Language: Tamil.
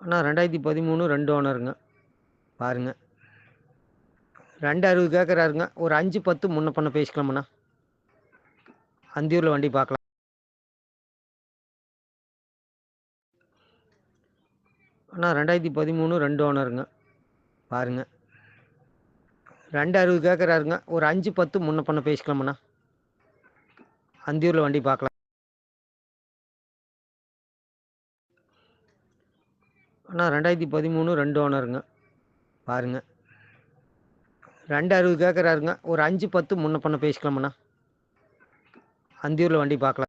அண்ணா ரெண்டாயிரத்தி பதிமூணு ரெண்டு ஓனருங்க. பாருங்க. ரெண்டு அறுபது கேட்குறாருங்க ஒரு அஞ்சு பத்து முன்ன பண்ண பேசிக்கலாமண்ணா? அந்தியூரில் வண்டி பார்க்கலாம் அண்ணா ரெண்டாயிரத்தி பதிமூணு ரெண்டு ஓனருங்க. பாருங்க. ரெண்டு அறுபது கேட்குறாருங்க ஒரு அஞ்சு பத்து முன்ன பண்ண பேசிக்கலாமண்ணா? அந்தியூரில் வண்டி பார்க்கலாம் அண்ணா ரெண்டாயிரத்தி பதிமூணு ரெண்டு ஓனருங்க. பாருங்க. ரெண்டு அறுபது கேட்குறாருங்க ஒரு அஞ்சு பத்து முன்ன பண்ண பேசிக்கலாமண்ணா? அந்தியூரில் வண்டி பார்க்கலாம்